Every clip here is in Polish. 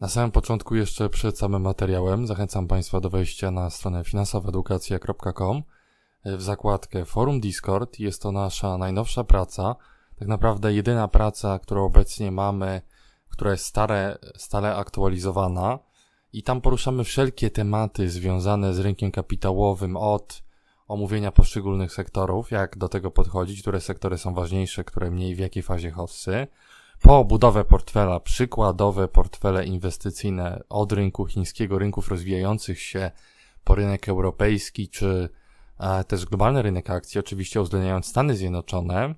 Na samym początku, jeszcze przed samym materiałem, zachęcam Państwa do wejścia na stronę finansowaedukacja.com w zakładkę Forum Discord. Jest to nasza najnowsza praca, tak naprawdę jedyna praca, którą obecnie mamy, która jest stare, stale aktualizowana. I tam poruszamy wszelkie tematy związane z rynkiem kapitałowym od omówienia poszczególnych sektorów, jak do tego podchodzić, które sektory są ważniejsze, które mniej, w jakiej fazie hossy, po budowę portfela, przykładowe portfele inwestycyjne od rynku chińskiego, rynków rozwijających się, po rynek europejski, czy e, też globalny rynek akcji, oczywiście uwzględniając Stany Zjednoczone,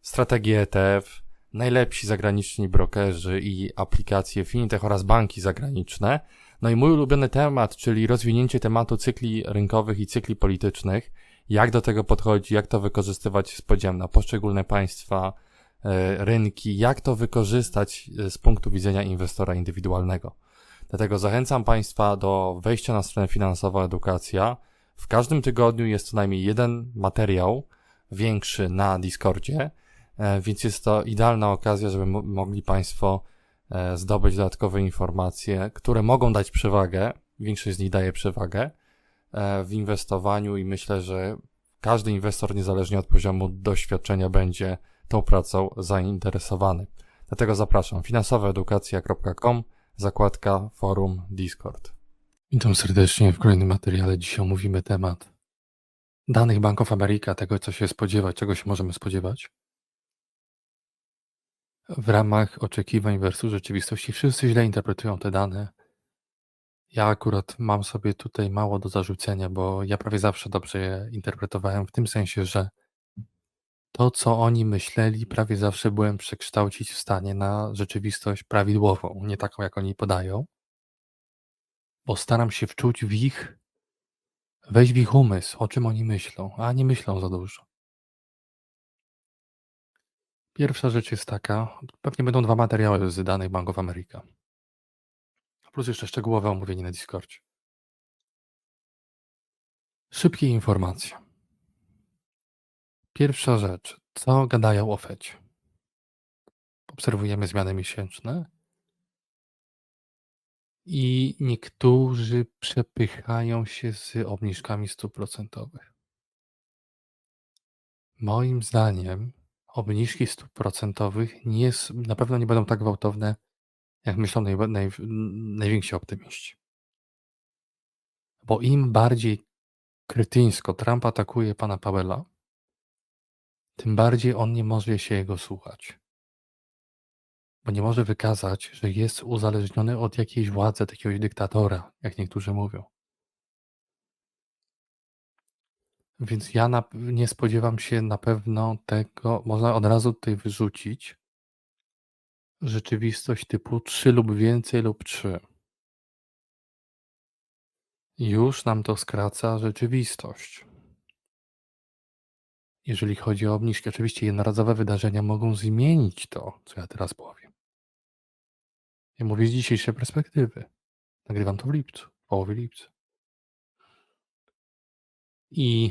strategie ETF, najlepsi zagraniczni brokerzy i aplikacje fintech oraz banki zagraniczne. No i mój ulubiony temat, czyli rozwinięcie tematu cykli rynkowych i cykli politycznych. Jak do tego podchodzi, jak to wykorzystywać z podziałem na poszczególne państwa, rynki, jak to wykorzystać e, z punktu widzenia inwestora indywidualnego. Dlatego zachęcam Państwa do wejścia na stronę Finansowa Edukacja. W każdym tygodniu jest co najmniej jeden materiał większy na Discordzie, e, więc jest to idealna okazja, żeby mogli Państwo E, zdobyć dodatkowe informacje, które mogą dać przewagę, większość z nich daje przewagę e, w inwestowaniu i myślę, że każdy inwestor, niezależnie od poziomu doświadczenia, będzie tą pracą zainteresowany. Dlatego zapraszam finansowaedukacja.com, zakładka forum Discord. Witam serdecznie w kolejnym materiale. Dzisiaj omówimy temat danych Banków Amerika, tego co się spodziewać, czego się możemy spodziewać w ramach oczekiwań versus rzeczywistości wszyscy źle interpretują te dane. Ja akurat mam sobie tutaj mało do zarzucenia, bo ja prawie zawsze dobrze je interpretowałem, w tym sensie, że to, co oni myśleli, prawie zawsze byłem przekształcić w stanie na rzeczywistość prawidłową, nie taką, jak oni podają, bo staram się wczuć w ich, wejść w ich umysł, o czym oni myślą, a nie myślą za dużo. Pierwsza rzecz jest taka, pewnie będą dwa materiały z danych Bank of America. Plus jeszcze szczegółowe omówienie na Discordzie. Szybkie informacje. Pierwsza rzecz. Co gadają o Fecie? Obserwujemy zmiany miesięczne i niektórzy przepychają się z obniżkami stóp procentowych. Moim zdaniem obniżki stóp procentowych nie na pewno nie będą tak gwałtowne, jak myślą naj, naj, najwięksi optymiści. Bo im bardziej krytyńsko Trump atakuje pana Powella, tym bardziej on nie może się jego słuchać. Bo nie może wykazać, że jest uzależniony od jakiejś władzy, takiego dyktatora, jak niektórzy mówią. Więc ja na, nie spodziewam się na pewno tego, można od razu tutaj wyrzucić rzeczywistość typu 3 lub więcej lub 3. Już nam to skraca rzeczywistość. Jeżeli chodzi o obniżki, oczywiście jednorazowe wydarzenia mogą zmienić to, co ja teraz powiem. Ja mówię z dzisiejszej perspektywy. Nagrywam to w lipcu, w połowie lipca. I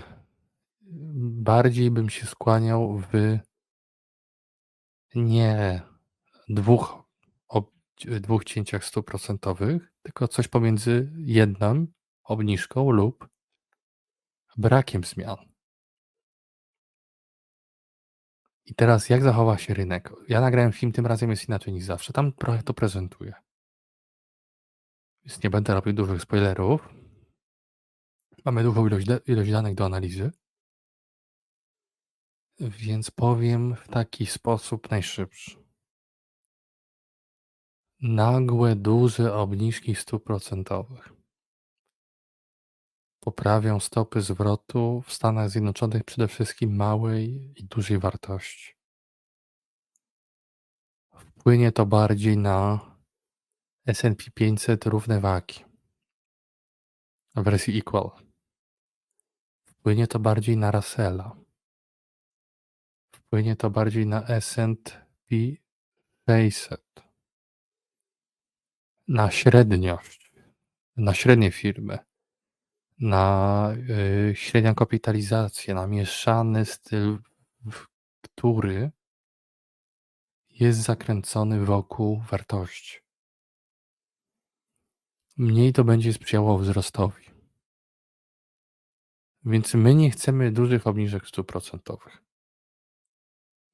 bardziej bym się skłaniał w nie dwóch, ob, dwóch cięciach stóp procentowych, tylko coś pomiędzy jedną obniżką lub brakiem zmian. I teraz jak zachowa się rynek? Ja nagrałem film, tym razem jest inaczej niż zawsze. Tam trochę to prezentuję. Więc nie będę robił dużych spoilerów. Mamy dużą ilość, ilość danych do analizy. Więc powiem w taki sposób najszybszy. Nagłe, duże obniżki stóp procentowych poprawią stopy zwrotu w Stanach Zjednoczonych przede wszystkim małej i dużej wartości. Wpłynie to bardziej na S&P 500 równe wagi w wersji equal. Wpłynie to bardziej na Russella Wpłynie to bardziej na S&P 500. Na średniość, na średnie firmy, na y, średnią kapitalizację, na mieszany styl, który jest zakręcony wokół wartości. mniej to będzie sprzyjało wzrostowi. Więc my nie chcemy dużych obniżek stóp procentowych.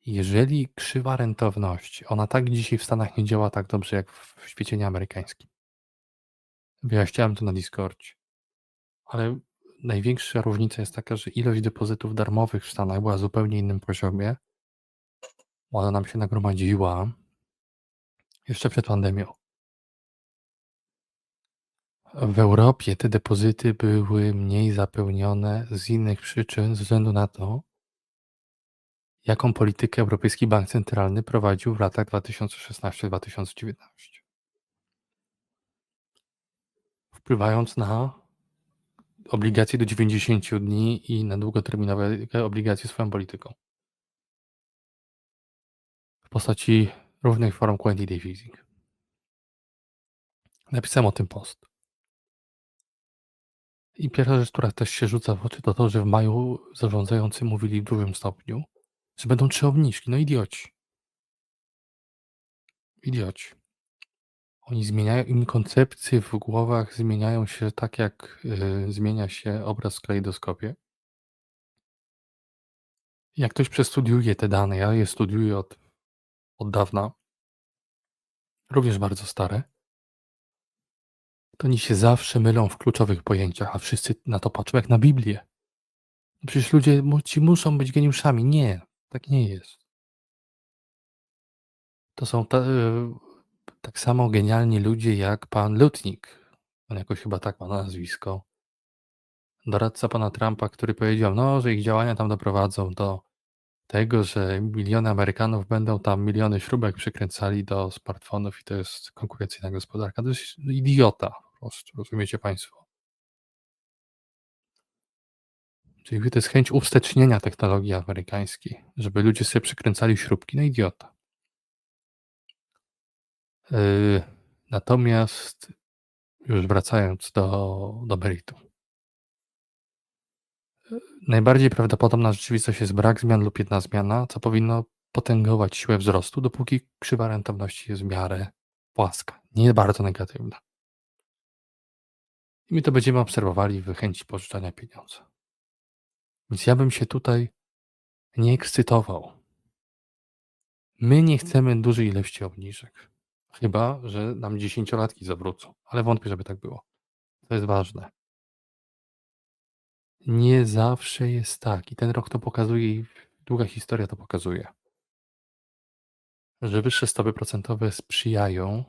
Jeżeli krzywa rentowności, ona tak dzisiaj w Stanach nie działa tak dobrze jak w świecie nieamerykańskim. Wyjaśniałem to na Discordzie. Ale największa różnica jest taka, że ilość depozytów darmowych w Stanach była zupełnie innym poziomie. Ona nam się nagromadziła jeszcze przed pandemią. W Europie te depozyty były mniej zapełnione z innych przyczyn, ze względu na to, jaką politykę Europejski Bank Centralny prowadził w latach 2016-2019. Wpływając na obligacje do 90 dni i na długoterminowe obligacje swoją polityką. W postaci różnych form quantitative easing. Napisałem o tym post. I pierwsza rzecz, która też się rzuca w oczy, to to, że w maju zarządzający mówili w dużym stopniu, że będą trzy obniżki. No idioci. Idioci. Oni zmieniają, im koncepcje w głowach zmieniają się tak, jak y, zmienia się obraz w kalejdoskopie. Jak ktoś przestudiuje te dane, ja je studiuję od, od dawna, również bardzo stare, to oni się zawsze mylą w kluczowych pojęciach, a wszyscy na to patrzą jak na Biblię. Przecież ludzie ci muszą być geniuszami. Nie, tak nie jest. To są ta, y, tak samo genialni ludzie jak pan Lutnik. On jakoś chyba tak ma nazwisko. Doradca pana Trumpa, który powiedział, no, że ich działania tam doprowadzą do tego, że miliony Amerykanów będą tam miliony śrubek przykręcali do smartfonów i to jest konkurencyjna gospodarka. To jest idiota po prostu, rozumiecie państwo? Czyli to jest chęć uwstecznienia technologii amerykańskiej, żeby ludzie sobie przykręcali śrubki. No idiota. Yy, natomiast już wracając do, do meritum. Najbardziej prawdopodobna rzeczywistość jest brak zmian lub jedna zmiana, co powinno potęgować siłę wzrostu, dopóki krzywa rentowności jest w miarę płaska, nie bardzo negatywna. I my to będziemy obserwowali w chęci pożyczania pieniądza. Więc ja bym się tutaj nie ekscytował. My nie chcemy dużej ilości obniżek. Chyba, że nam dziesięciolatki zawrócą, ale wątpię, żeby tak było. To jest ważne. Nie zawsze jest tak i ten rok to pokazuje i długa historia to pokazuje. Że wyższe stopy procentowe sprzyjają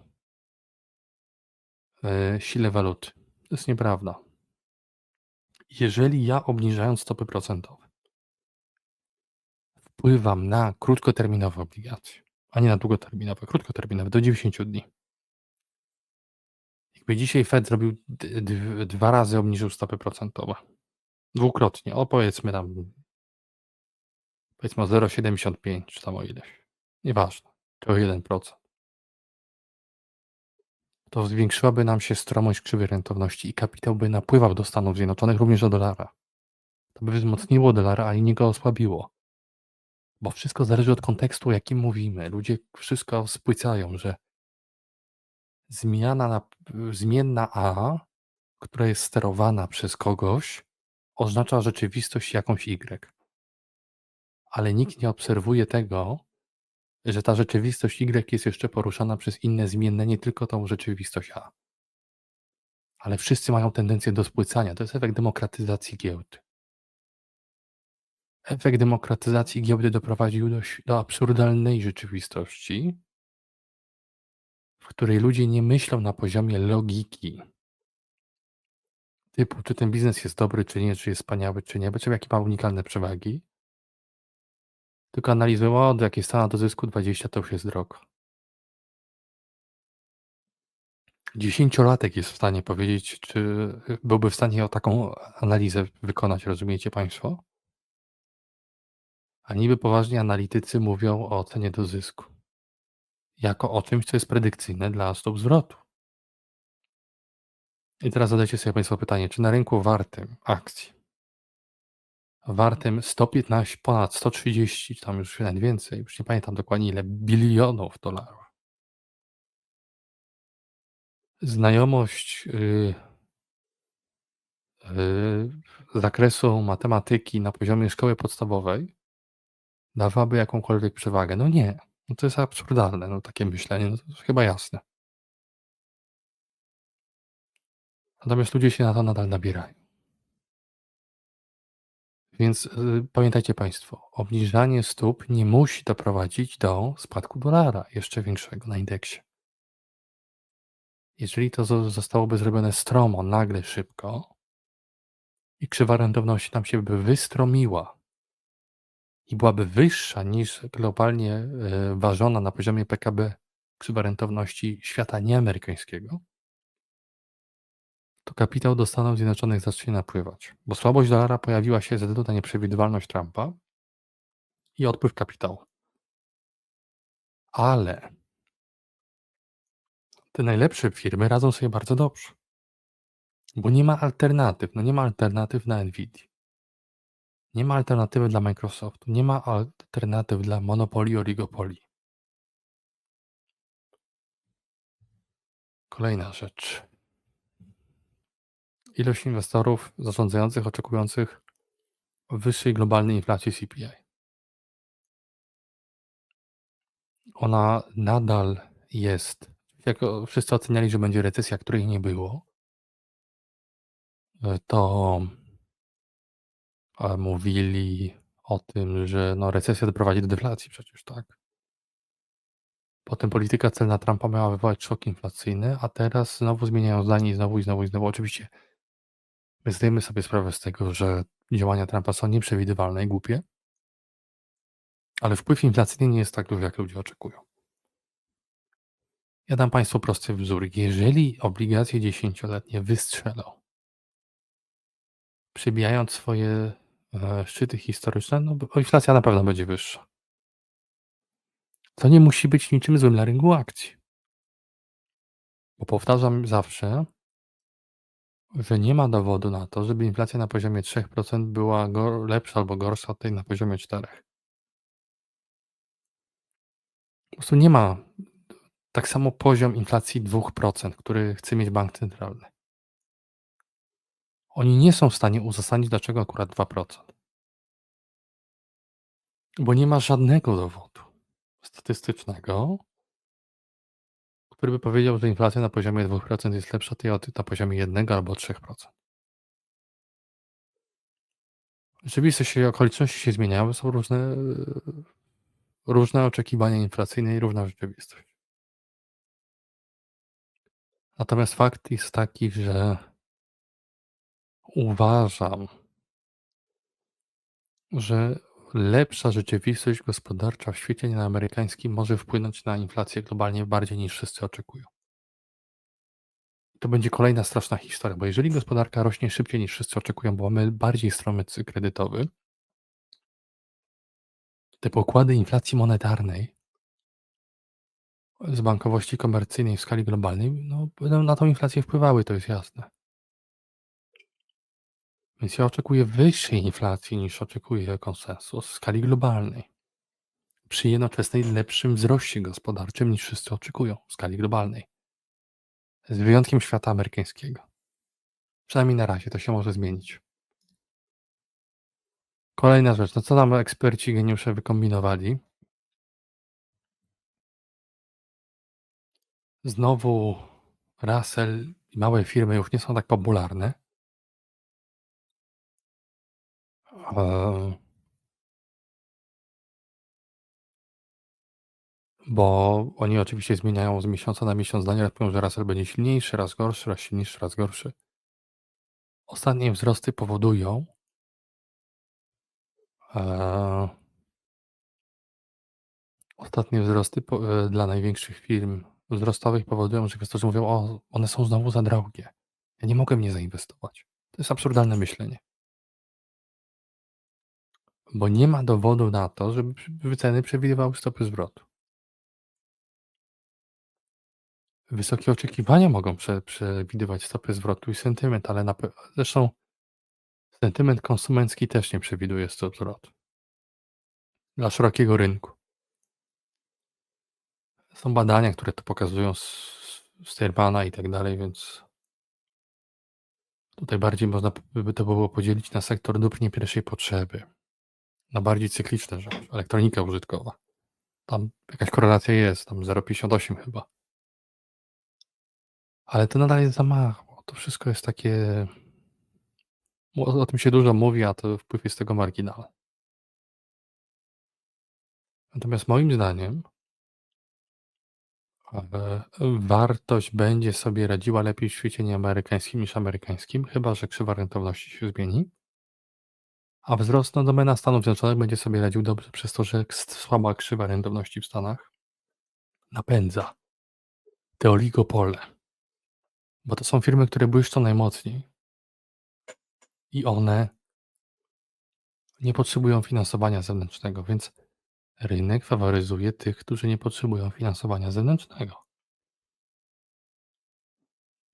e, sile waluty. To jest nieprawda. Jeżeli ja obniżając stopy procentowe wpływam na krótkoterminowe obligacje, a nie na długoterminowe, krótkoterminowe do 90 dni. Jakby dzisiaj Fed zrobił dwa razy obniżył stopy procentowe. Dwukrotnie, o powiedzmy tam powiedzmy o 0,75 czy tam o ileś. Nieważne, czy o 1%. To zwiększyłaby nam się stromość krzywej rentowności i kapitał by napływał do Stanów Zjednoczonych, również do dolara. To by wzmocniło dolara, ale nie go osłabiło. Bo wszystko zależy od kontekstu, o jakim mówimy. Ludzie wszystko spłycają, że zmiana na, zmienna A, która jest sterowana przez kogoś, oznacza rzeczywistość jakąś Y. Ale nikt nie obserwuje tego, że ta rzeczywistość Y jest jeszcze poruszana przez inne zmienne, nie tylko tą rzeczywistość A. Ale wszyscy mają tendencję do spłycania. To jest efekt demokratyzacji giełdy. Efekt demokratyzacji giełdy doprowadził do, do absurdalnej rzeczywistości, w której ludzie nie myślą na poziomie logiki. Typu, czy ten biznes jest dobry, czy nie, czy jest wspaniały, czy nie, czy jakie ma unikalne przewagi. Tylko analizują, od jakiej stana do zysku 20 to już jest drogo. Dziesięciolatek jest w stanie powiedzieć, czy byłby w stanie o taką analizę wykonać, rozumiecie Państwo? A niby poważni analitycy mówią o cenie do zysku. Jako o czymś, co jest predykcyjne dla stóp zwrotu. I teraz zadajcie sobie Państwo pytanie, czy na rynku wartym akcji, wartym 115, ponad 130, tam już nawet więcej, już nie pamiętam dokładnie ile, bilionów dolarów, Znajomość y, y, zakresu matematyki na poziomie szkoły podstawowej dawałaby jakąkolwiek przewagę. No nie. No to jest absurdalne, no takie myślenie, no to jest chyba jasne. Natomiast ludzie się na to nadal nabierają. Więc y, pamiętajcie Państwo, obniżanie stóp nie musi doprowadzić do spadku dolara jeszcze większego na indeksie. Jeżeli to zo- zostałoby zrobione stromo, nagle, szybko i krzywa rentowności nam się by wystromiła i byłaby wyższa niż globalnie y, ważona na poziomie PKB krzywa rentowności świata nieamerykańskiego, to kapitał do Stanów Zjednoczonych zacznie napływać. Bo słabość dolara pojawiła się ze względu na nieprzewidywalność Trumpa i odpływ kapitału. Ale te najlepsze firmy radzą sobie bardzo dobrze. Bo nie ma alternatyw. No nie ma alternatyw na Nvidia. Nie ma alternatywy dla Microsoftu. Nie ma alternatyw dla monopolii, oligopolii. Kolejna rzecz. Ilość inwestorów zarządzających oczekujących wyższej globalnej inflacji CPI. Ona nadal jest. Jak wszyscy oceniali, że będzie recesja, której nie było, to mówili o tym, że no recesja doprowadzi do deflacji przecież, tak? Potem polityka celna Trumpa miała wywołać szok inflacyjny, a teraz znowu zmieniają zdanie i znowu i znowu i znowu. Oczywiście my zdajemy sobie sprawę z tego, że działania Trumpa są nieprzewidywalne i głupie, ale wpływ inflacyjny nie jest tak duży, jak ludzie oczekują. Ja dam Państwu prosty wzór. Jeżeli obligacje dziesięcioletnie wystrzelą, przybijając swoje e, szczyty historyczne, no bo inflacja na pewno będzie wyższa. To nie musi być niczym złym na rynku akcji. Bo powtarzam zawsze, że nie ma dowodu na to, żeby inflacja na poziomie 3% była lepsza albo gorsza od tej na poziomie 4%. Po prostu nie ma tak samo poziom inflacji 2%, który chce mieć bank centralny. Oni nie są w stanie uzasadnić, dlaczego akurat 2%. Bo nie ma żadnego dowodu statystycznego, który by powiedział, że inflacja na poziomie 2% jest lepsza od na poziomie 1 albo 3%. Rzeczywistość i okoliczności się zmieniają, są różne, różne oczekiwania inflacyjne i różna rzeczywistość. Natomiast fakt jest taki, że uważam, że lepsza rzeczywistość gospodarcza w świecie nieamerykańskim może wpłynąć na inflację globalnie bardziej niż wszyscy oczekują. To będzie kolejna straszna historia, bo jeżeli gospodarka rośnie szybciej niż wszyscy oczekują, bo mamy bardziej stromy cykl kredytowy, te pokłady inflacji monetarnej z bankowości komercyjnej w skali globalnej no, będą na tą inflację wpływały, to jest jasne. Więc ja oczekuję wyższej inflacji niż oczekuje konsensus w skali globalnej. Przy jednoczesnej lepszym wzroście gospodarczym niż wszyscy oczekują w skali globalnej. Z wyjątkiem świata amerykańskiego. Przynajmniej na razie to się może zmienić. Kolejna rzecz, no co nam eksperci geniusze wykombinowali? Znowu Russell i małe firmy już nie są tak popularne. Bo oni oczywiście zmieniają z miesiąca na miesiąc zdanie, raz mówią, że Russell będzie silniejszy, raz gorszy, raz silniejszy, raz gorszy. Ostatnie wzrosty powodują, eee, ostatnie wzrosty e, dla największych firm wzrostowych powodują, że inwestorzy mówią, o, one są znowu za drogie. Ja nie mogę w nie zainwestować. To jest absurdalne myślenie. Bo nie ma dowodu na to, żeby przy- ceny przewidywały stopy zwrotu. Wysokie oczekiwania mogą prze, przewidywać stopy zwrotu i sentyment, ale na, zresztą sentyment konsumencki też nie przewiduje stop zwrotu. Dla szerokiego rynku. Są badania, które to pokazują z Stearmana i tak dalej, więc tutaj bardziej można by to było podzielić na sektor dóbr pierwszej potrzeby, na bardziej cykliczne rzeczy, elektronika użytkowa. Tam jakaś korelacja jest, tam 0,58 chyba. Ale to nadal jest za mało. To wszystko jest takie. O, tym się dużo mówi, a to wpływ jest tego marginalny. Natomiast moim zdaniem e, wartość będzie sobie radziła lepiej w świecie nieamerykańskim niż amerykańskim, chyba że krzywa rentowności się zmieni. A wzrost no, domena Stanów Zjednoczonych będzie sobie radził dobrze przez to, że słaba krzywa rentowności w Stanach napędza te oligopole. Bo to są firmy, które błyszczą najmocniej. I one nie potrzebują finansowania zewnętrznego, więc rynek faworyzuje tych, którzy nie potrzebują finansowania zewnętrznego.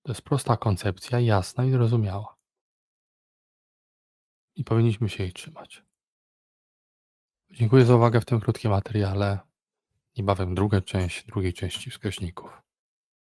To jest prosta koncepcja, jasna i zrozumiała. I powinniśmy się jej trzymać. Dziękuję za uwagę w tym krótkim materiale. Niebawem druga część drugiej części wskaźników.